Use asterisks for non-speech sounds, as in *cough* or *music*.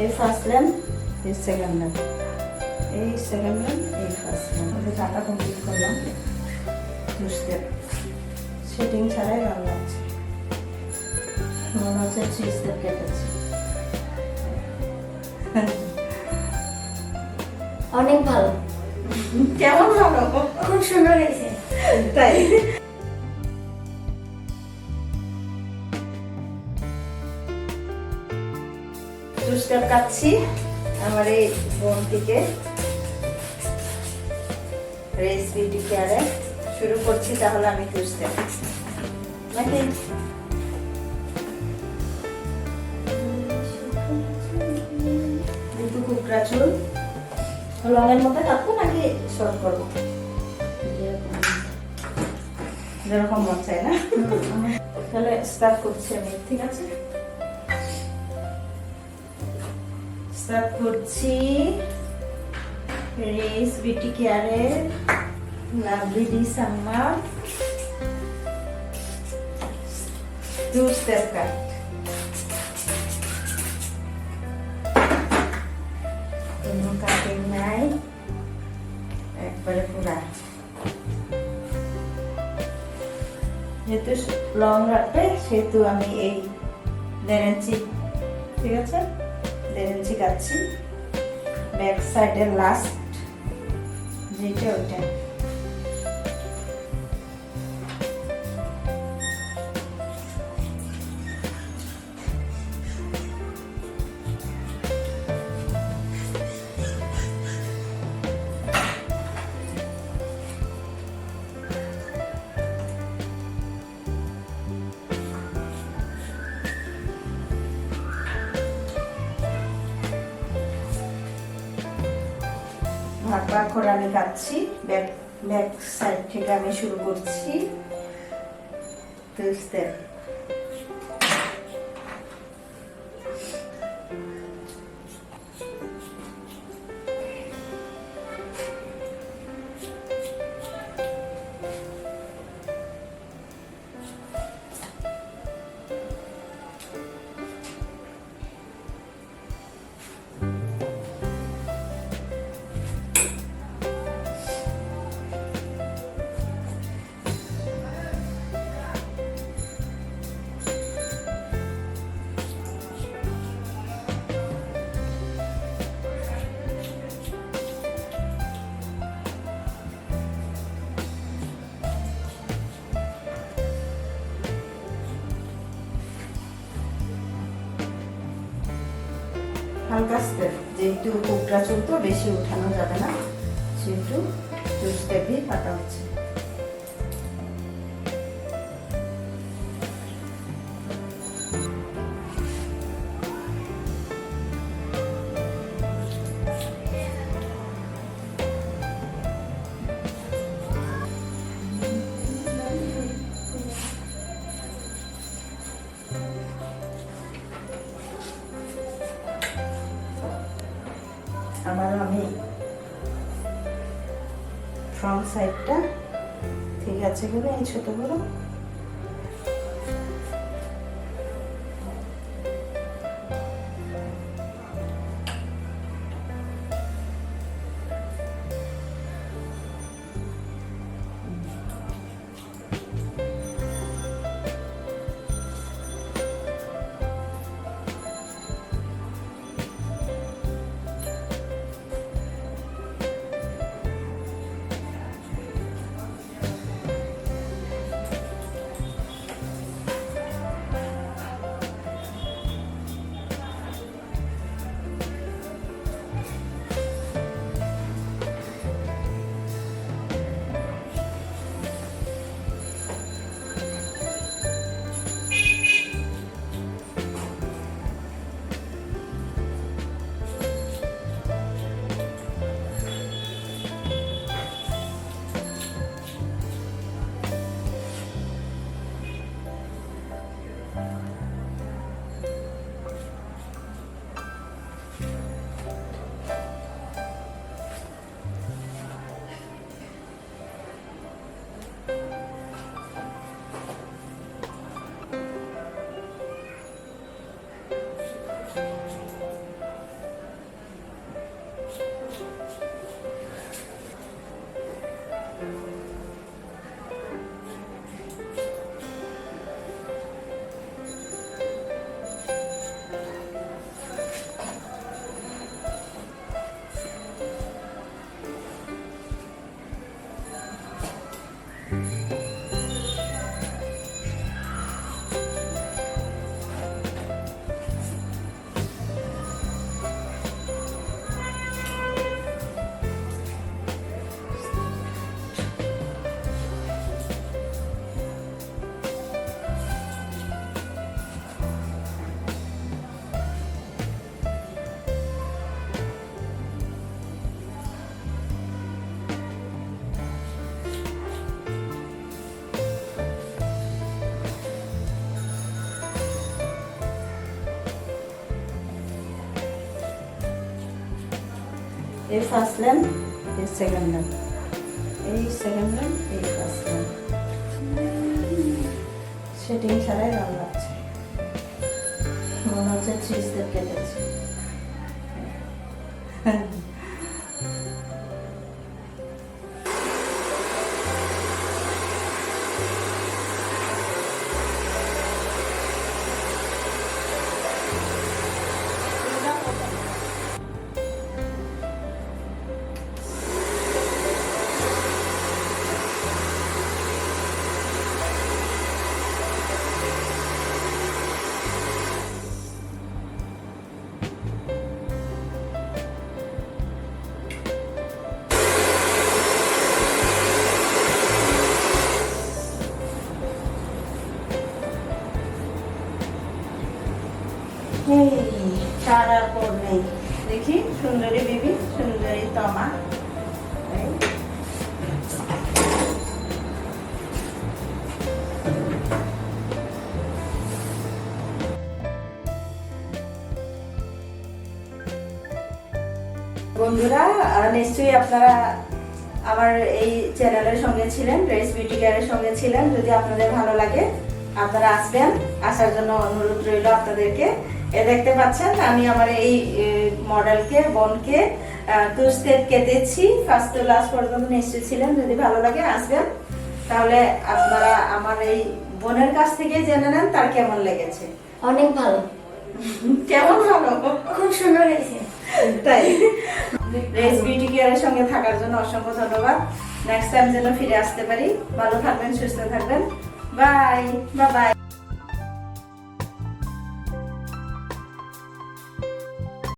এই first lamp এই second lamp এই সেকেন্ড ল্যাম্প এই ফার্স্ট ওদের টাকা কমপ্লিট করলাম। বুঝতে সেটিং ছাড়াই ভালো লাগছে। মনে হচ্ছে থ্রি স্টেপ কেটেছি। অনেক ভালো। কেমন ভালো? খুব সুন্দর হয়েছে। তাই? দুষ্টার কাচ্ছি, আমার এই বোনটিকে রেস বিউটি কেয়ারে শুরু করছি, তাহলে আমি দুষ্টা নাকি? দুটো কুকরা চুল লঙের মধ্যে কাটবো নাকি শর্ট করব? যেরকম মন চাই না। তাহলে স্টার্ট করছি আমি, ঠিক আছে? স্টার্ট করছি। রেস বিউটি কেয়ারের লাভলি ডি সাম্মার টু স্টেপ কাট কোনো কাটিং নাই। একবারে পুরা। যেহেতু লং রাখবে সেহেতু আমি এই দেড় ঠিক আছে? ইঞ্চি কাটছি ব্যাক সাইডের লাস্ট যেটা ওইটা। ভাগ ভাগ করে আমি কাটছি। ব্যাক ব্যাক সাইড থেকে আমি শুরু করছি। টু হালকা স্টেপ যেহেতু কোকটা চলতো বেশি উঠানো যাবে না সেহেতু টু স্টেপই কাটা হচ্ছে। আবারও আমি ফ্রন্ট সাইডটা ঠিক আছে বলে এই ছোট এই ফার্স্ট ল্যাম্প এই সেকেন্ড ল্যাম্প এই সেকেন্ড ল্যাম্প এই ফার্স্ট লেন সেটিং ছাড়াই রং লাগছে মনে হচ্ছে থ্রি স্টেপ কেটেছে। সারা পর নেই। দেখি, সুন্দরী বিবি, সুন্দরী তমা। বন্ধুরা নিশ্চয়ই আপনারা আমার এই চ্যানেলের সঙ্গে ছিলেন রেস বিউটি কেয়ারের সঙ্গে ছিলেন। যদি আপনাদের ভালো লাগে, আপনারা আসবেন। আসার জন্য অনুরোধ রইল আপনাদেরকে। এ দেখতে পাচ্ছেন আমি আমার এই মডেলকে বোনকে টু স্টেপ কেটেছি ফার্স্ট টু লাস্ট পর্যন্ত নিশ্চয়ই ছিলেন যদি ভালো লাগে আসবেন। তাহলে আপনারা আমার এই বোনের কাছ থেকে জেনে নেন তার কেমন লেগেছে। অনেক ভালো। *laughs* কেমন ভালো? খুব সুন্দর হয়েছে। তাই। রেস বিউটি কেয়ারের সঙ্গে থাকার জন্য অসংখ্য ধন্যবাদ। নেক্সট টাইম যেন ফিরে আসতে পারি। ভালো থাকবেন সুস্থ থাকবেন। Bye bye bye